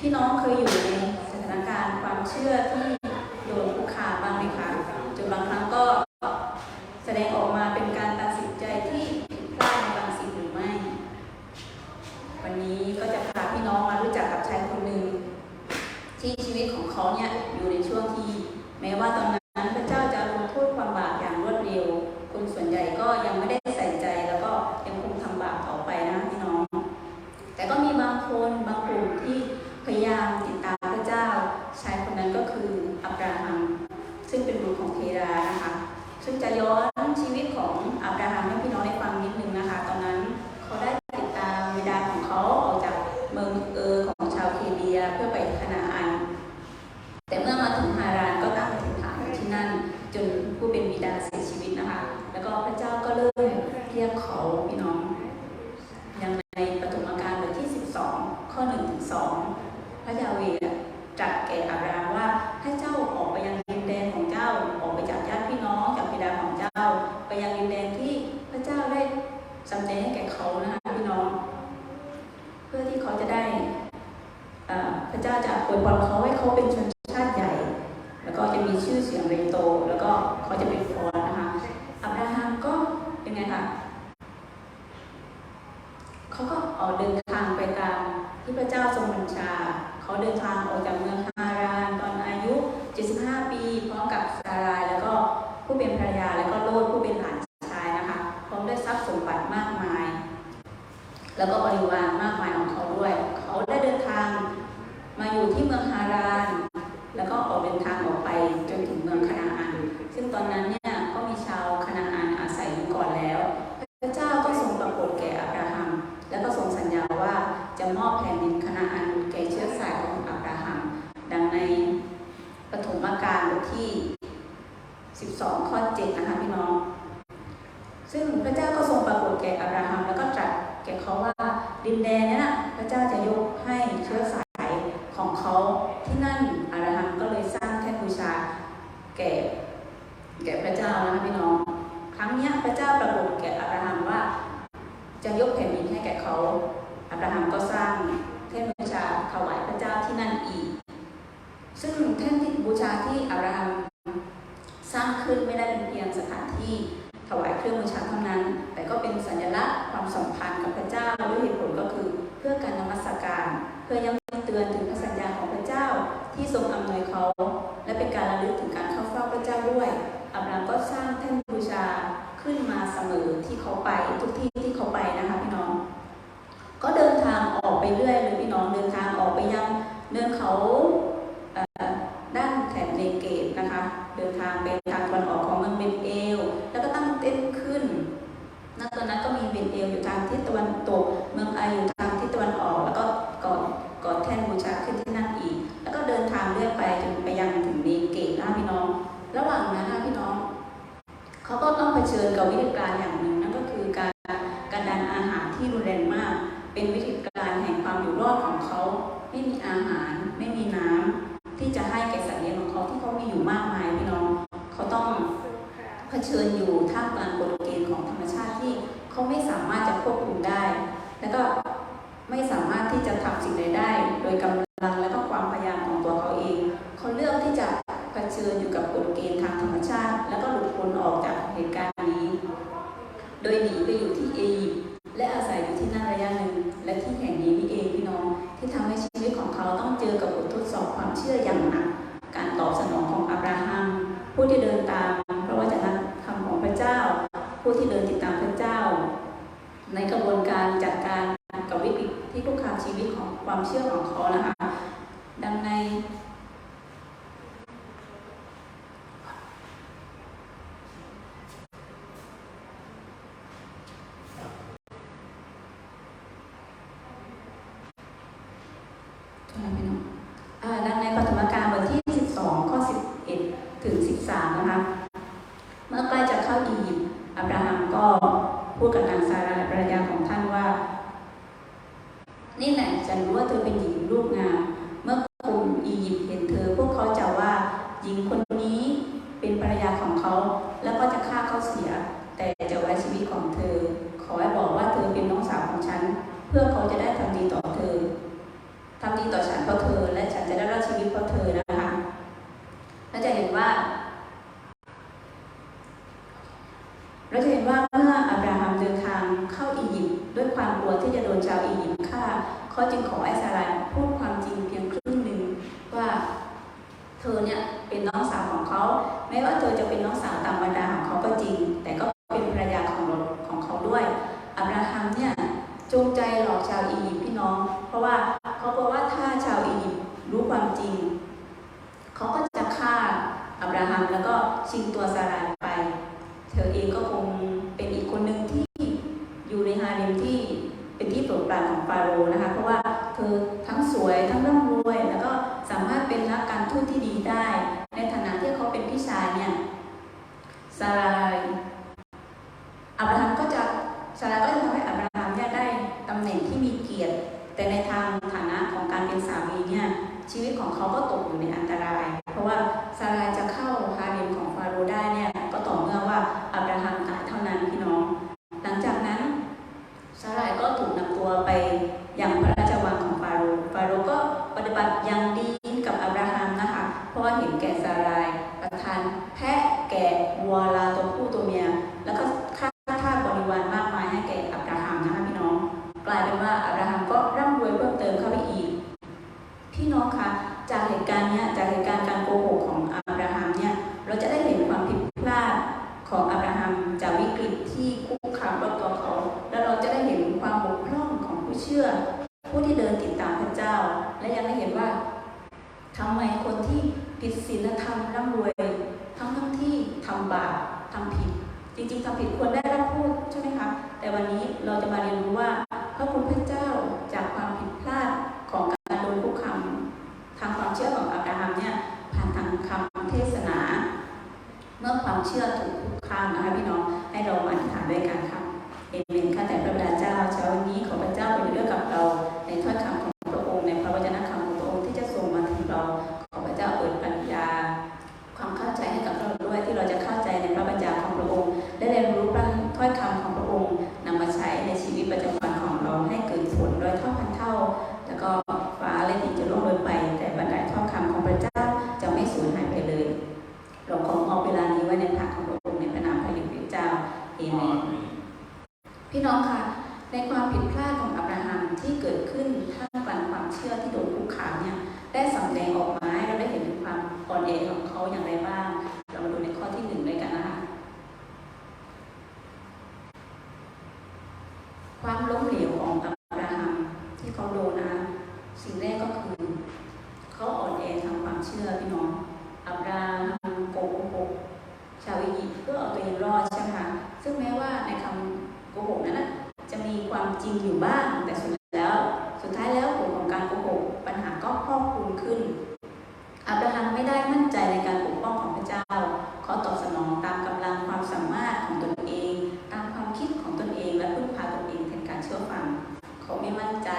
พี่น้องเคยอยู่ในสถานการณ์ความเชื่อที่โดนคุกคามบ้างไหมคะจนบางครั้งก็ แก่แก่พระเจ้านะคะพี่น้อง ครั้งนี้พระเจ้าประกาศแก่อับราฮัมว่า จะยกแผ่นดินให้แก่เขาอับราฮัมก็สร้างเท่นบูชาถวายพระเจ้าที่นั่นอีก ซึ่งเท่นบูชาที่อับราฮัมสร้างขึ้นไม่ได้เป็นเพียงสถานที่ถวายเครื่องบูชาเท่านั้น แต่ก็เป็นสัญลักษณ์ความสัมพันธ์กับพระเจ้าด้วยเหตุผลก็คือ เพื่อการนมัสการ เพื่อย้ำเตือนถึงพระสัญ ที่ทรงอำนวยเขา และเป็นการระลึกถึงการเข้าเฝ้าพระเจ้าด้วยอับรามก็สร้างแท่นบูชาขึ้นมาเสมอที่เขาไปทุกที่ที่เขาไปนะคะพี่น้อง ก็เดินทางออกไปเรื่อยเลยพี่น้องเดินทางออกไปยังเนินเขาด้านแถบเนเกตนะคะ เดินทางไปทางตะวันออกของเมืองเบนเอล แล้วก็ตั้งเต็นท์ขึ้นณตอนนั้นก็มีเบนเอลอยู่ทางทิศตะวันตก 所以你一有体意 ดกับนางซาราภรรยาของท่านว่า นี่แหละฉันรู้ว่าเธอเป็นหญิงรูปงาม แต่ก็เป็นภรรยาของของเขาด้วย อับราฮัมเนี่ยจงใจหลอกชาวอียิปต์พี่น้อง เพราะว่าเขาบอกว่าถ้าชาวอียิปต์รู้ความจริง เขาก็จะฆ่าอับราฮัมแล้วก็ชิงตัวซาร computer ในความผิดพลาดของอับราฮัมที่เกิดขึ้นท่ามกลางความเชื่อที่โดนคุกคามเนี่ยได้สำแดงออกมาให้เราได้เห็นถึความอ่อนแอของเขาอย่างไรบ้าง งใจ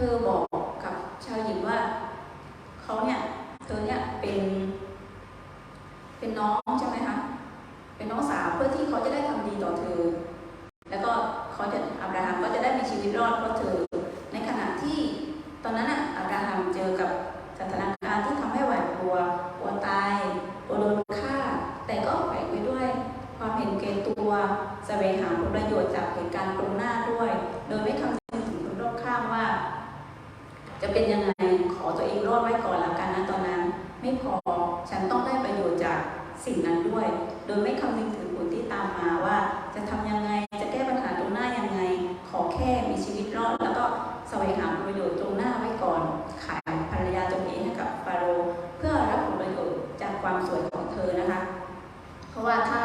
그 ว่他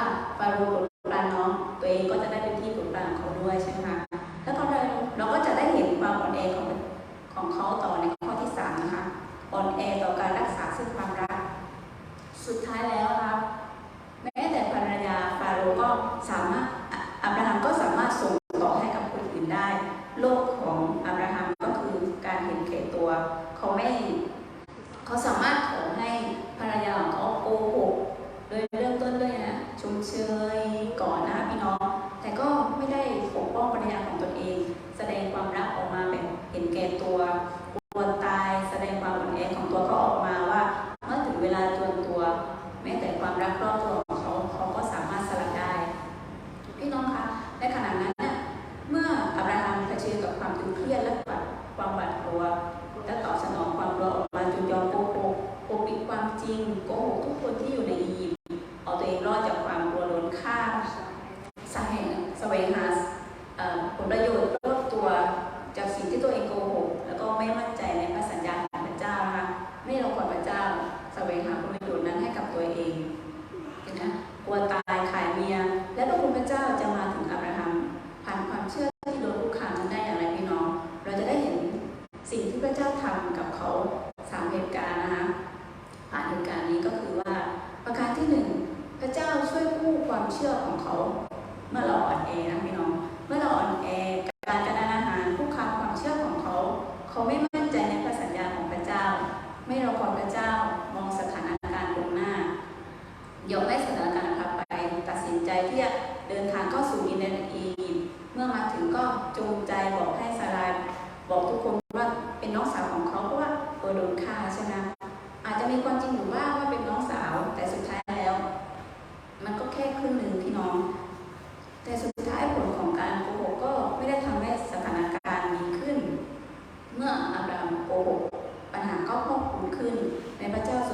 Terima.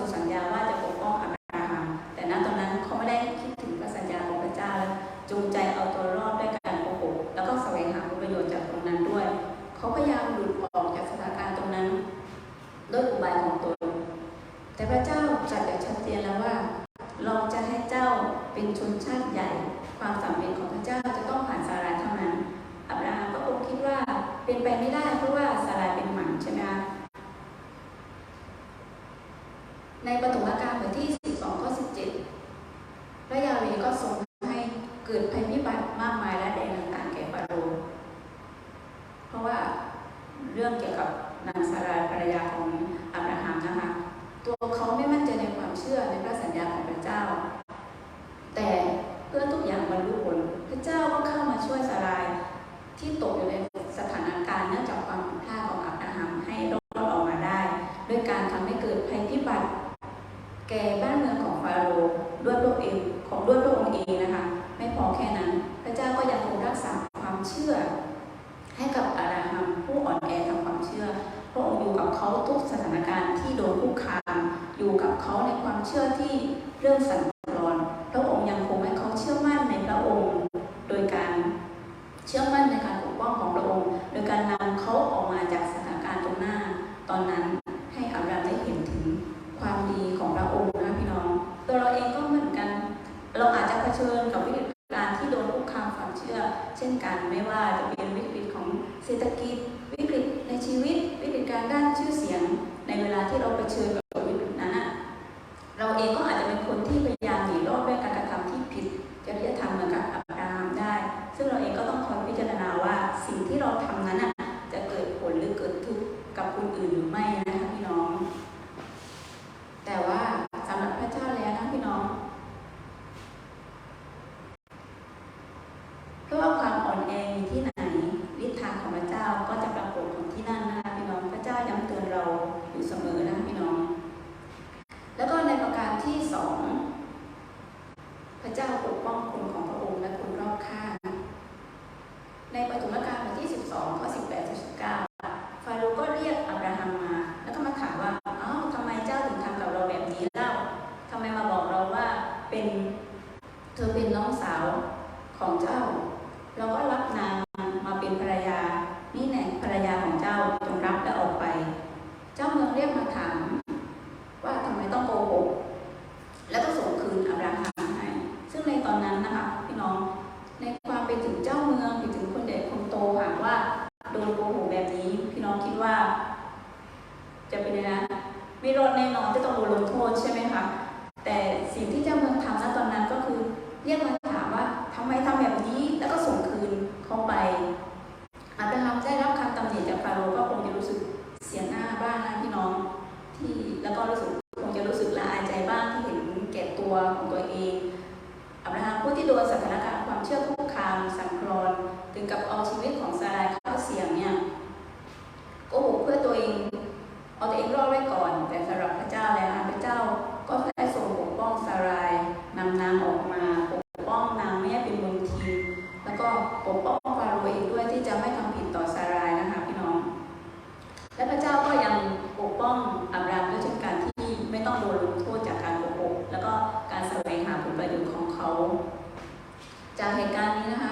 จากเหตุการณ์นี้นะคะ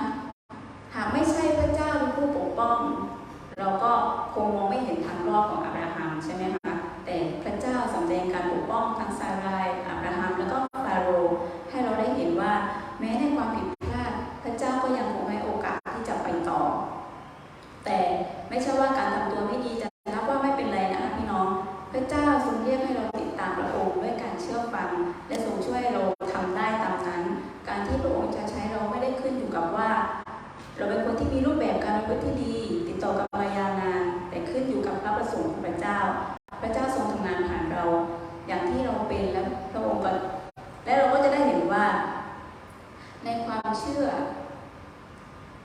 เราเชื่อ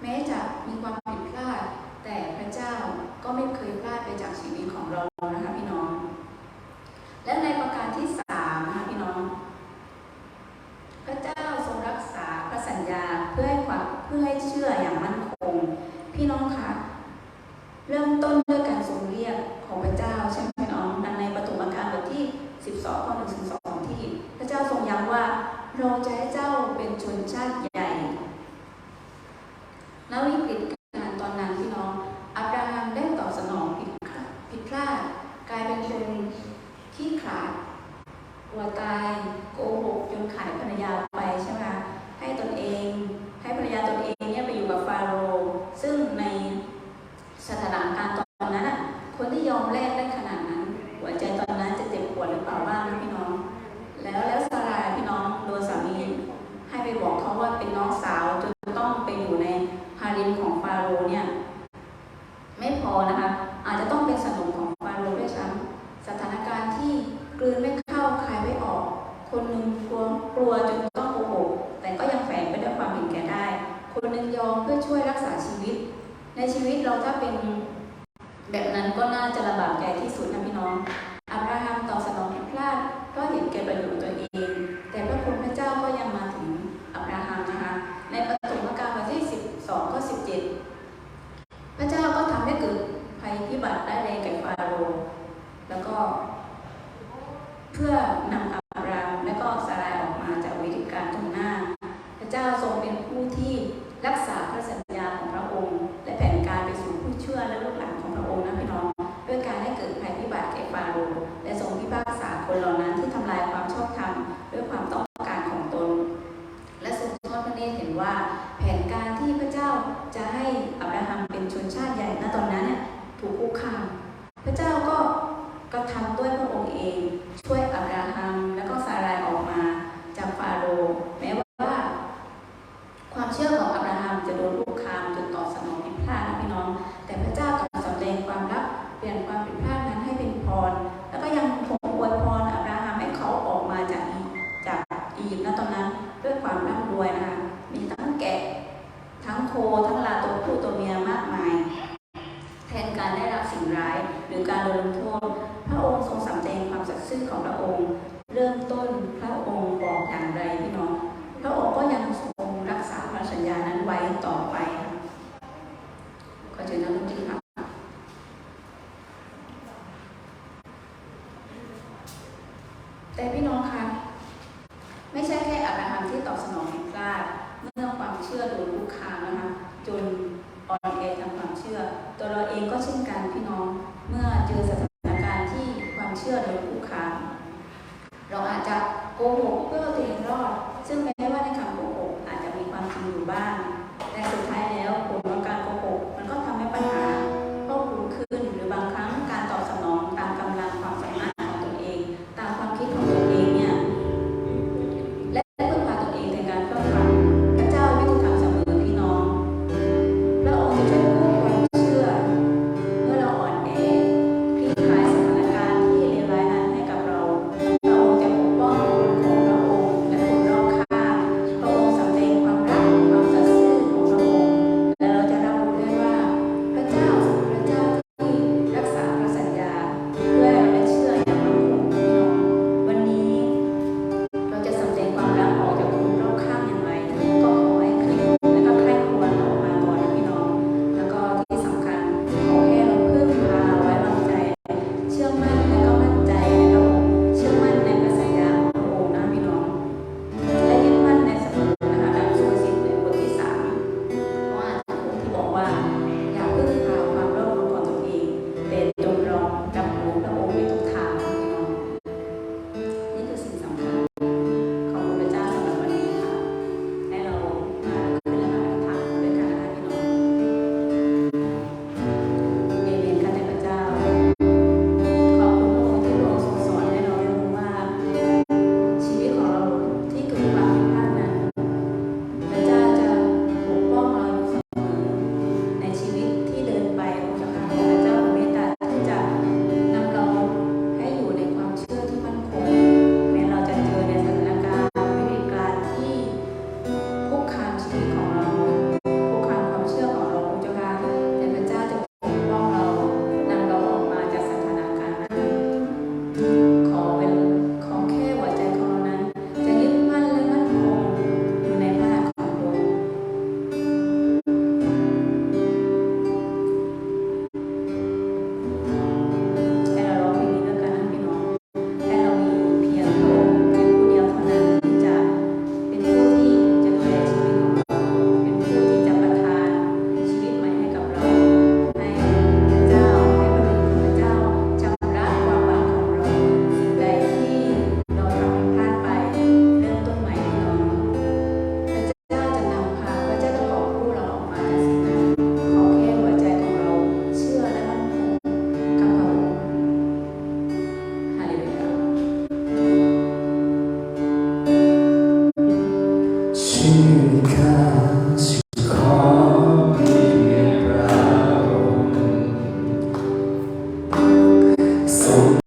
แม้จะมีความ แล้วก็เพื่อนำ เองก็เช่นกันพี่น้อง เมื่อเจอศาส